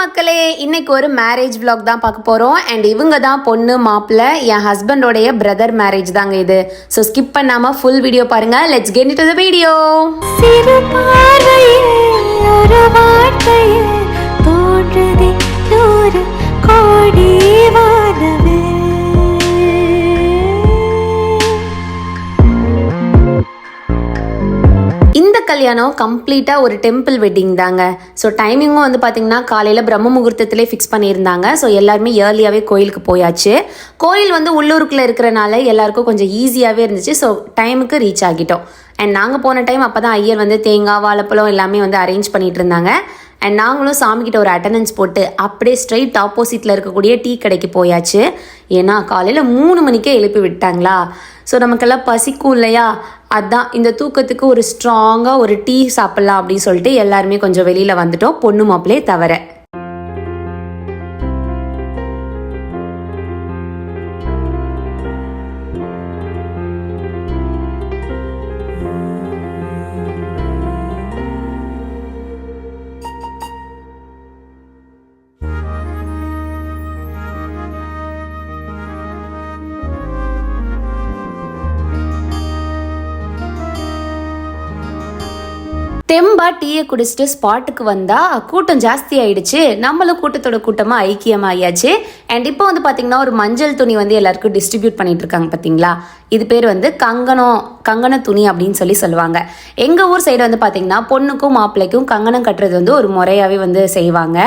மக்களே இன்னைக்கு ஒரு மேரேஜ் விளாக் தான் பார்க்க போகிறோம் அண்ட் இவங்க தான் பொண்ணு மாப்பிள்ளை என் ஹஸ்பண்டோடைய பிரதர் மேரேஜ் தாங்க இது. ஸோ ஸ்கிப் பண்ணாமல் ஃபுல் வீடியோ பாருங்க. Let's get to the video ஒரு வார்த்தையே தோன்றுதே கல்யாணம் கம்ப்ளீட்டாக ஒரு டெம்பிள் வெட்டிங் தாங்க. ஸோ டைமிங்கும் வந்து பார்த்தீங்கன்னா காலையில் பிரம்ம முகூர்த்தத்திலே ஃபிக்ஸ் பண்ணியிருந்தாங்க. ஸோ எல்லாருமே ஏர்லியாகவே கோயிலுக்கு போயாச்சு. கோயில் வந்து உள்ளூருக்குள்ளே இருக்கிறனால எல்லாருக்கும் கொஞ்சம் ஈஸியாகவே இருந்துச்சு. ஸோ டைமுக்கு ரீச் ஆகிட்டோம். அண்ட் நாங்கள் போன டைம் அப்போ தான் ஐயர் வந்து தேங்காய் வாழைப்பழம் எல்லாமே வந்து அரேஞ்ச் பண்ணிகிட்டு இருந்தாங்க. அண்ட் நாங்களும் சாமிக்கிட்ட ஒரு அட்டண்டன்ஸ் போட்டு அப்படியே ஸ்ட்ரைட் ஆப்போசிட்டில் இருக்கக்கூடிய டீ கடைக்கு போயாச்சு. ஏன்னா காலையில் மூணு மணிக்கே எழுப்பி விட்டாங்களா? ஸோ நமக்கெல்லாம் பசிக்கும் இல்லையா? அதான் இந்த தூக்கத்துக்கு ஒரு ஸ்ட்ராங்காக ஒரு டீ சாப்பிட்லாம் அப்படின்னு சொல்லிட்டு எல்லாருமே கொஞ்சம் வெளியில் வந்துட்டோம். பொண்ணு மாப்பிளே தவிர தெம்பா டீயை குடிச்சிட்டு ஸ்பாட்டுக்கு வந்தா கூட்டம் ஜாஸ்தி ஆயிடுச்சு. நம்மளும் கூட்டத்தோட கூட்டமா ஐக்கியமாயாச்சு. அண்ட் இப்போ வந்து பாத்தீங்கன்னா ஒரு மஞ்சள் துணி வந்து எல்லாருக்கும் டிஸ்ட்ரிபியூட் பண்ணிட்டு இருக்காங்க பாத்தீங்களா? இது பேர் வந்து கங்கணம் கங்கண துணி அப்படின்னு சொல்லி சொல்லுவாங்க. எங்க ஊர் சைடு வந்து பாத்தீங்கன்னா பொண்ணுக்கும் மாப்பிள்ளைக்கும் கங்கணம் கட்டுறது வந்து ஒரு முறையாவே வந்து செய்வாங்க.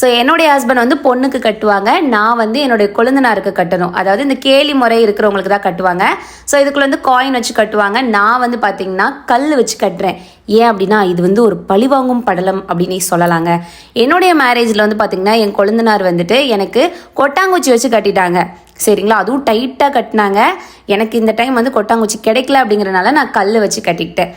ஸோ என்னுடைய ஹஸ்பண்ட் வந்து பொண்ணுக்கு கட்டுவாங்க. நான் வந்து என்னுடைய கொழுந்தனாருக்கு கட்டணும். அதாவது இந்த கேலி முறை இருக்கிறவங்களுக்கு தான் கட்டுவாங்க. ஸோ இதுக்குள்ள வந்து காயின் வச்சு கட்டுவாங்க. நான் வந்து பாத்தீங்கன்னா கல் வச்சு கட்டுறேன். ஏன் அப்படின்னா இது வந்து ஒரு பழிவாங்கும் படலம் அப்படின்னு சொல்லலாங்க. என்னுடைய மேரேஜில் வந்து பார்த்திங்கன்னா என் கொழுந்தனார் வந்துட்டு எனக்கு கொட்டாங்குச்சி வச்சு கட்டிட்டாங்க. சரிங்களா? அதுவும் டைட்டாக கட்டினாங்க. எனக்கு இந்த டைம் வந்து கொட்டாங்குச்சி கிடைக்கல அப்படிங்கிறனால நான் கல் வச்சு கட்டிக்கிட்டேன்.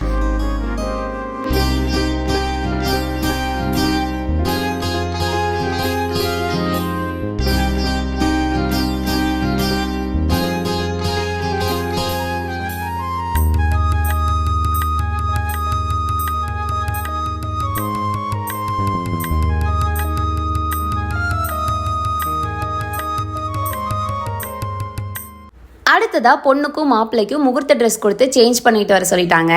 அடுத்ததா பொண்ணுக்கும் மாப்பிள்ளைக்கும் முகூர்த்த ட்ரெஸ் கொடுத்து சேஞ்ச் பண்ணிட்டு வர சொல்லிட்டாங்க.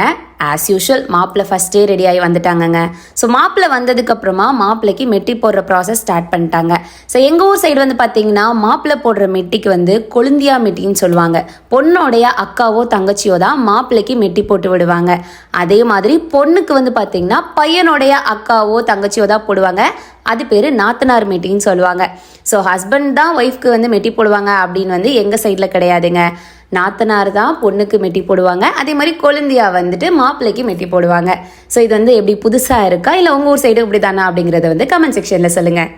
ஆஸ் யூஷுவல் மாப்பிள்ளை ஃபஸ்ட்டே ரெடி ஆகி வந்துட்டாங்கங்க. ஸோ மாப்பிள்ளை வந்ததுக்கு அப்புறமா மாப்பிள்ளைக்கு மெட்டி போடுற ப்ராசஸ் ஸ்டார்ட் பண்ணிட்டாங்க. ஸோ எங்கள் ஊர் சைடு வந்து பார்த்தீங்கன்னா மாப்பிள்ளை போடுற மெட்டிக்கு வந்து கொழுந்தியா மெட்டின்னு சொல்லுவாங்க. பொண்ணோடைய அக்காவோ தங்கச்சியோ தான் மாப்பிள்ளைக்கு மெட்டி போட்டு விடுவாங்க. அதே மாதிரி பொண்ணுக்கு வந்து பார்த்தீங்கன்னா பையனுடைய அக்காவோ தங்கச்சியோ தான் போடுவாங்க. அது பேர் நாத்தனார் மெட்டின்னு சொல்லுவாங்க. ஸோ ஹஸ்பண்ட் தான் ஒய்ஃப்க்கு வந்து மெட்டி போடுவாங்க அப்படின்னு வந்து எங்கள் சைடில் கிடையாதுங்க. நாத்தனார் தான் பொண்ணுக்கு மெட்டி போடுவாங்க. அதே மாதிரி கொழுந்தியா வந்துட்டு மாப்பிள்ளைக்கு மெட்டி போடுவாங்க. ஸோ இது வந்து எப்படி புதுசாக இருக்கா? இல்லை உங்கள் ஊர் சைடு இப்படி தானா அப்படிங்கிறத வந்து கமெண்ட் செக்ஷனில் சொல்லுங்கள்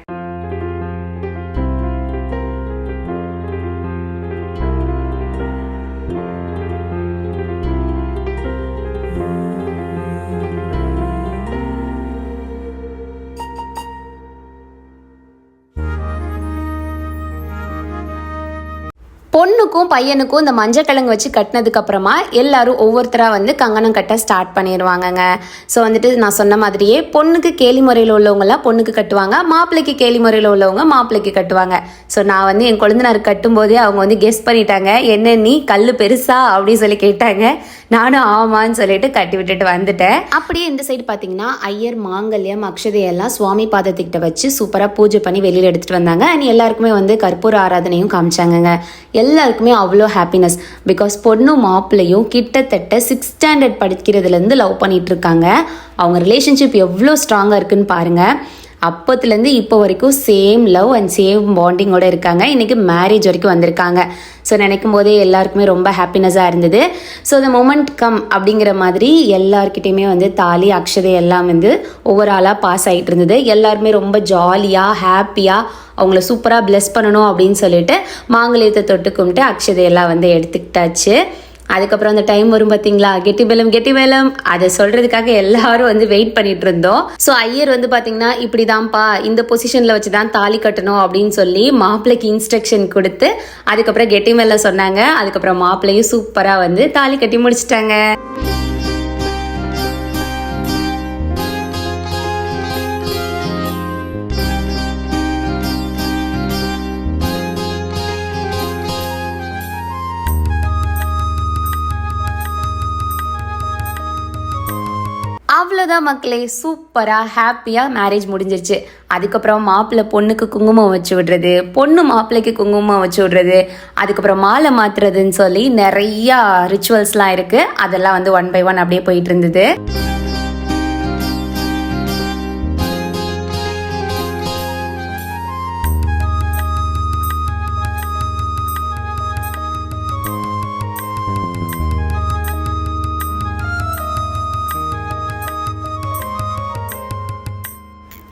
பொண்ணுக்கும் பையனுக்கும் இந்த மஞ்சள் கிழங்கு வச்சு கட்டினதுக்கு அப்புறமா எல்லாரும் ஒவ்வொருத்தராக வந்து கங்கணம் கட்ட ஸ்டார்ட் பண்ணிடுவாங்கங்க ஸோ வந்துட்டு நான் சொன்ன மாதிரியே பொண்ணுக்கு கேலி முறையில் உள்ளவங்கலாம் பொண்ணுக்கு கட்டுவாங்க. மாப்பிள்ளைக்கு கேலி முறையில் உள்ளவங்க மாப்பிள்ளைக்கு கட்டுவாங்க. ஸோ நான் வந்து என் கொழுந்தனார் கட்டும்போதே அவங்க வந்து கெஸ் பண்ணிட்டாங்க. என்ன நீ கல் பெருசா? அப்படின்னு சொல்லி கேட்டாங்க. நானும் ஆமான்னு சொல்லிட்டு கட்டி விட்டுட்டு வந்துட்டேன். அப்படியே இந்த சைடு பார்த்தீங்கன்னா ஐயர் மாங்கல்யம் அக்ஷதையெல்லாம் சுவாமி பாதத்துக்கிட்ட வச்சு சூப்பராக பூஜை பண்ணி வெளியில் எடுத்துகிட்டு வந்தாங்க. அண்ட் எல்லாருக்குமே வந்து கற்பூர ஆராதனையும் காமிச்சாங்கங்க. எல்லாருக்குமே அவ்வளோ ஹாப்பினஸ் பிகாஸ் பொண்ணும் மாப்பிள்ளையும் கிட்டத்தட்ட சிக்ஸ் ஸ்டாண்டர்ட் படிக்கிறதுலேருந்து லவ் பண்ணிட்டு இருக்காங்க. அவங்க ரிலேஷன்ஷிப் எவ்வளோ ஸ்ட்ராங்காக இருக்குன்னு பாருங்கள் அப்போத்துலேருந்து இப்போ வரைக்கும் சேம் லவ் அண்ட் சேம் பாண்டிங்கோட இருக்காங்க. இன்றைக்கி மேரேஜ் வரைக்கும் வந்திருக்காங்க. ஸோ நினைக்கும் போதே எல்லாருக்குமே ரொம்ப ஹாப்பினஸாக இருந்தது. ஸோ த மொமெண்ட் கம் அப்படிங்கிற மாதிரி எல்லார்கிட்டயுமே வந்து தாலி அக்ஷதை எல்லாம் வந்து ஒவ்வொரு ஆளாக பாஸ் ஆகிட்டு இருந்தது. எல்லாருமே ரொம்ப ஜாலியாக ஹாப்பியாக அவங்கள சூப்பராக ப்ளெஸ் பண்ணணும் அப்படின்னு சொல்லிட்டு மாங்கலியத்தை தொட்டு கும்பிட்டு அக்ஷதையெல்லாம் வந்து எடுத்துக்கிட்டாச்சு. அதுக்கப்புறம் அந்த டைம் வரும் பார்த்தீங்களா கெட்டி பெலம் கெட்டி பெலம். அதை சொல்றதுக்காக எல்லாரும் வந்து வெயிட் பண்ணிட்டு இருந்தோம். ஸோ ஐயர் வந்து பார்த்தீங்கன்னா இப்படிதான்ப்பா இந்த பொசிஷன்ல வச்சு தான் தாலி கட்டணும் அப்படின்னு சொல்லி மாப்பிள்ளைக்கு இன்ஸ்ட்ரக்ஷன் கொடுத்து அதுக்கப்புறம் கெட்டி மேல சொன்னாங்க. அதுக்கப்புறம் மாப்பிள்ளையும் சூப்பராக வந்து தாலி கட்டி முடிச்சிட்டாங்க. அவ்வளோதான் மக்களே சூப்பராக ஹாப்பியாக மேரேஜ் முடிஞ்சிருச்சு. அதுக்கப்புறம் மாப்பிள்ளை பொண்ணுக்கு குங்குமம் வச்சு விடுறது பொண்ணு மாப்பிள்ளைக்கு குங்குமம் வச்சு விடுறது அதுக்கப்புறம் மாலை மாத்துறதுன்னு சொல்லி நிறையா ரிச்சுவல்ஸ்லாம் இருக்குது அதெல்லாம் வந்து ஒன் பை ஒன் அப்படியே போயிட்டு இருந்தது.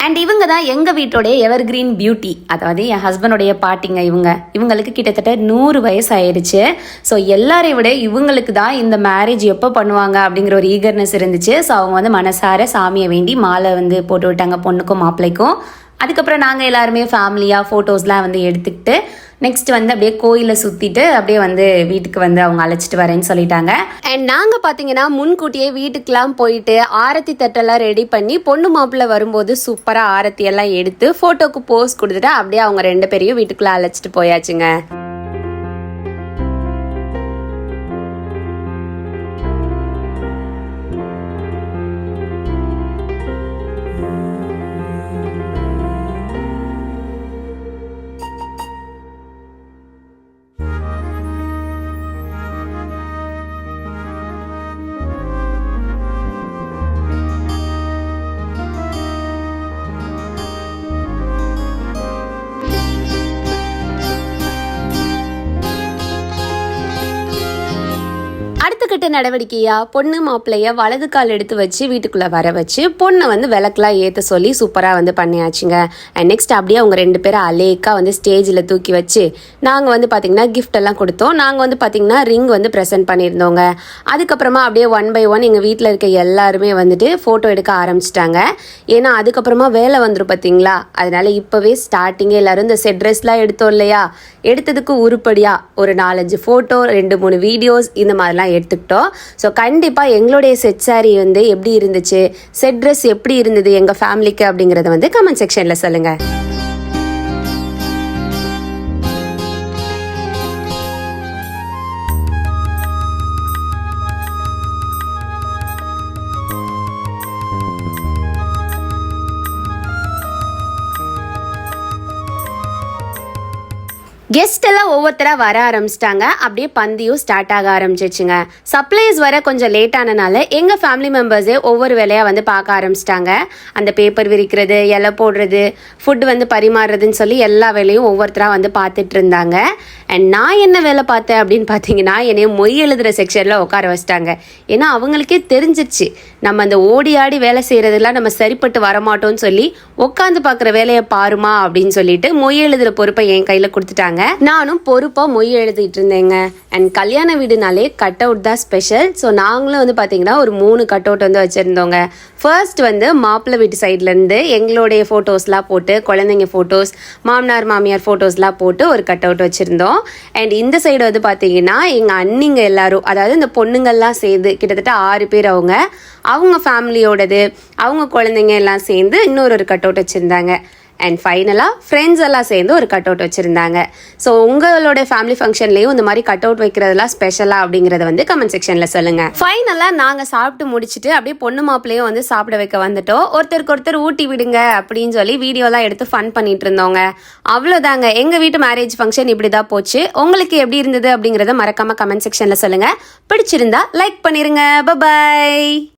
அண்ட் இவங்க தான் எங்கள் வீட்டோடைய எவர் கிரீன் பியூட்டி அதாவது என் ஹஸ்பண்டோடைய பாட்டிங்க இவங்க. இவங்களுக்கு கிட்டத்தட்ட நூறு வயசு ஆயிடுச்சு ஸோ எல்லாரையும் விட இவங்களுக்கு தான் இந்த மேரேஜ் எப்போ பண்ணுவாங்க அப்படிங்கிற ஒரு ஈகர்னஸ் இருந்துச்சு. ஸோ அவங்க வந்து மனசார சாமியை வேண்டி மாலை வந்து போட்டு விட்டாங்க பொண்ணுக்கும் மாப்பிள்ளைக்கும். அதுக்கப்புறம் நாங்கள் எல்லாருமே ஃபேமிலியாக ஃபோட்டோஸ்லாம் வந்து எடுத்துக்கிட்டு நெக்ஸ்ட் வந்து அப்படியே கோயிலை சுற்றிட்டு அப்படியே வந்து வீட்டுக்கு வந்து அவங்க அழைச்சிட்டு வரேன்னு சொல்லிட்டாங்க. அண்ட் நாங்கள் பார்த்தீங்கன்னா முன்கூட்டியே வீட்டுக்கெலாம் போயிட்டு ஆரத்தி தட்டெல்லாம் ரெடி பண்ணி பொண்ணு மாப்பிள்ளை வரும்போது சூப்பராக ஆரத்தி எல்லாம் எடுத்து ஃபோட்டோக்கு போஸ் கொடுத்துட்டு அப்படியே அவங்க ரெண்டு பேரையும் வீட்டுக்குள்ளே அழைச்சிட்டு போயாச்சுங்க. அடுத்த நடவடிக்கையாக நடவடிக்கையா பொண்ணு மாப்பிள்ளைய வலது கால் எடுத்து வச்சு வீட்டுக்குள்ள வர வச்சு பொண்ணை வந்து விளக்கெலாம் ஏற்ற சொல்லி சூப்பராக வந்து பண்ணியாச்சுங்க. அண்ட் நெக்ஸ்ட் அப்படியே அவங்க ரெண்டு பேரும் அலேக்கா வந்து ஸ்டேஜில் தூக்கி வச்சு நாங்கள் வந்து பார்த்திங்கன்னா கிஃப்ட் எல்லாம் கொடுத்தோம். நாங்கள் வந்து பார்த்திங்கன்னா ரிங் வந்து ப்ரெசென்ட் பண்ணியிருந்தோங்க. அதுக்கப்புறமா அப்படியே ஒன் பை ஒன் எங்கள் வீட்டில் இருக்க எல்லாருமே வந்துட்டு ஃபோட்டோ எடுக்க ஆரம்பிச்சிட்டாங்க. ஏன்னா அதுக்கப்புறமா வேலை வந்துடும் பார்த்தீங்களா அதனால இப்போவே ஸ்டார்டிங்கே எல்லாரும் இந்த செட் ட்ரெஸ்லாம் எடுத்தோம் இல்லையா? எடுத்ததுக்கு உருப்படியாக ஒரு நாலஞ்சு ஃபோட்டோ ரெண்டு மூணு வீடியோஸ் இந்த மாதிரிலாம் எடுத்துக்கிட்டோம் ஸோ கண்டிப்பாக எங்களுடைய செட் saree வந்து எப்படி இருந்துச்சு? செட் ட்ரெஸ் எப்படி இருந்தது? எங்கள் ஃபேமிலிக்கு அப்படிங்கிறத வந்து கமெண்ட் செக்ஷனில் சொல்லுங்கள் கெஸ்ட் எல்லாம் ஒவ்வொருத்தராக வர ஆரம்பிச்சிட்டாங்க. அப்படியே பந்தியும் ஸ்டார்ட் ஆக ஆரம்பிச்சிச்சுங்க சப்ளைஸ் வர கொஞ்சம் லேட் ஆனனால எங்கள் ஃபேமிலி மெம்பர்ஸே ஒவ்வொரு வேலையாக வந்து பார்க்க ஆரம்பிச்சிட்டாங்க. அந்த பேப்பர் விரிக்கிறது இலை போடுறது ஃபுட் வந்து பரிமாறுறதுன்னு சொல்லி எல்லா வேலையும் ஒவ்வொருத்தராக வந்து பார்த்துட்டு இருந்தாங்க. அண்ட் நான் என்ன வேலை பார்த்தேன் அப்படின்னு பார்த்தீங்கன்னா என்னைய மொய் எழுதுகிற செக்ஷனில் உட்கார வச்சிட்டாங்க. ஏன்னா அவங்களுக்கே தெரிஞ்சிச்சு நம்ம அந்த ஓடி ஆடி வேலை செய்கிறதெல்லாம் நம்ம சரிப்பட்டு வரமாட்டோம்னு சொல்லி உட்காந்து பார்க்குற வேலையை பாருமா அப்படின்னு சொல்லிட்டு மொய் எழுதுகிற பொறுப்பை என் கையில் கொடுத்துட்டாங்க. நானும் பொறுப்பாக மொய் எழுதிட்டு இருந்தேங்க. அண்ட் கல்யாண வீடுனாலே கட் அவுட் தான் ஸ்பெஷல் ஸோ நாங்களும் வந்து பார்த்தீங்கன்னா ஒரு மூணு கட் அவுட் வந்து வச்சுருந்தோங்க. ஃபர்ஸ்ட் வந்து மாப்பிள்ளை வீட்டு சைட்லேருந்து எங்களுடைய ஃபோட்டோஸ்லாம் போட்டு குழந்தைங்க ஃபோட்டோஸ் மாமனார் மாமியார் ஃபோட்டோஸ்லாம் போட்டு ஒரு கட் அவுட் வச்சுருந்தோம். அண்ட் இந்த சைடு வந்து பார்த்தீங்கன்னா எங்கள் அண்ணிங்க எல்லாரும் அதாவது இந்த பொண்ணுங்கள்லாம் சேர்ந்து கிட்டத்தட்ட ஆறு பேர் அவங்க அவங்க ஃபேமிலியோடது அவங்க குழந்தைங்க எல்லாம் சேர்ந்து இன்னொரு ஒரு கட் அவுட் வச்சுருந்தாங்க. அண்ட் ஃபைனலாக ஃப்ரெண்ட்ஸ் எல்லாம் சேர்ந்து ஒரு கட் அவுட் வச்சுருந்தாங்க. ஸோ உங்களோட ஃபேமிலி ஃபங்க்ஷன்லேயும் இந்த மாதிரி கட் அவுட் வைக்கிறதெல்லாம் ஸ்பெஷலாக அப்படிங்கிறத வந்து கமெண்ட் செக்ஷனில் சொல்லுங்கள் ஃபைனலாக நாங்கள் சாப்பிட்டு முடிச்சுட்டு அப்படியே பொண்ணு மாப்பிள்ளையும் வந்து சாப்பிட வைக்க வந்துட்டோம். ஒருத்தருக்கு ஒருத்தர் ஊட்டி விடுங்க அப்படின்னு சொல்லி வீடியோலாம் எடுத்து ஃபன் பண்ணிட்டு இருந்தோங்க. அவ்வளோதாங்க எங்கள் வீட்டு மேரேஜ் ஃபங்க்ஷன் இப்படி தான் போச்சு. உங்களுக்கு எப்படி இருந்தது அப்படிங்கிறத மறக்காமல் கமெண்ட் செக்ஷனில் சொல்லுங்கள் பிடிச்சிருந்தா லைக் பண்ணிருங்க. பபாய்